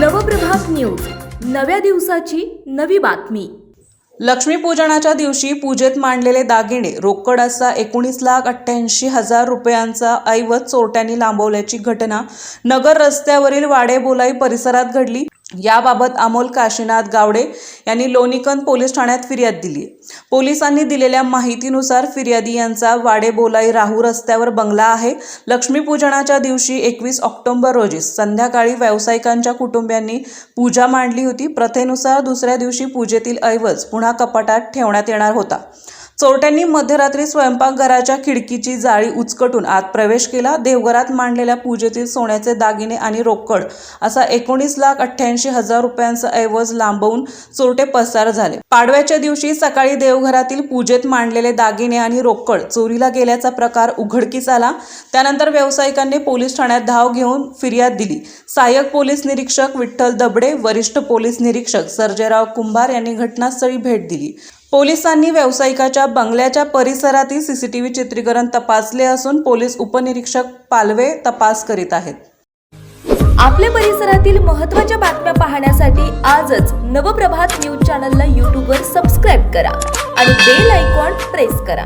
Nav Prabhat news. नव्या दिवसाची नवी बातमी. लक्ष्मीपूजनाच्या दिवशी पूजेत मांडलेले दागिने रोकड असा एकोणीस लाख अठ्ठ्याऐंशी हजार रुपयांचा ऐवज चोरट्यांनी लांबवल्याची घटना नगर रस्त्यावरील वाडेबोलाई परिसरात घडली. याबाबत अमोल काशीनाथ गावडे यांनी लोणीकंद पोलीस ठाण्यात फिर्याद दिली. पोलिसांनी दिलेल्या माहितीनुसार फिर्यादी यांचा वाडेबोलाई राहू रस्त्यावर बंगला आहे. लक्ष्मीपूजनाच्या दिवशी एकवीस ऑक्टोबर रोजी संध्याकाळी व्यावसायिकांच्या कुटुंबियांनी पूजा मांडली होती. प्रथेनुसार दुसऱ्या दिवशी पूजेतील ऐवज पुन्हा कपाटात ठेवण्यात येणार होता. चोरट्यांनी मध्यरात्री स्वयंपाकघराच्या खिडकीची जाळी उचकटून आत प्रवेश केला. देवघरात मांडलेल्या पूजेतील सोन्याचे दागिने आणि रोकड असा एकोणीस लाख अठ्ठ्याऐंशी हजार रुपयांचा ऐवज लांबवून चोरटे पसार झाले. पाडव्याच्या दिवशी सकाळी देवघरातील पूजेत मांडलेले दागिने आणि रोकड चोरीला गेल्याचा प्रकार उघडकीस आला. त्यानंतर व्यावसायिकांनी पोलीस ठाण्यात धाव घेऊन फिर्याद दिली. सहाय्यक पोलीस निरीक्षक विठ्ठल दबडे वरिष्ठ पोलीस निरीक्षक सर्जेराव कुंभार यांनी घटनास्थळी भेट दिली. पोलिसांनी व्यावसायिकाच्या बंगल्याच्या परिसरातील सीसीटीव्ही चित्रीकरण तपासले असून पोलीस उपनिरीक्षक पालवे तपास करीत आहेत. आपल्या परिसरातील महत्त्वाच्या बातम्या पाहण्यासाठी आजच नवप्रभात न्यूज चॅनलला यूट्यूबवर सबस्क्राईब करा आणि बेल आयकॉन प्रेस करा.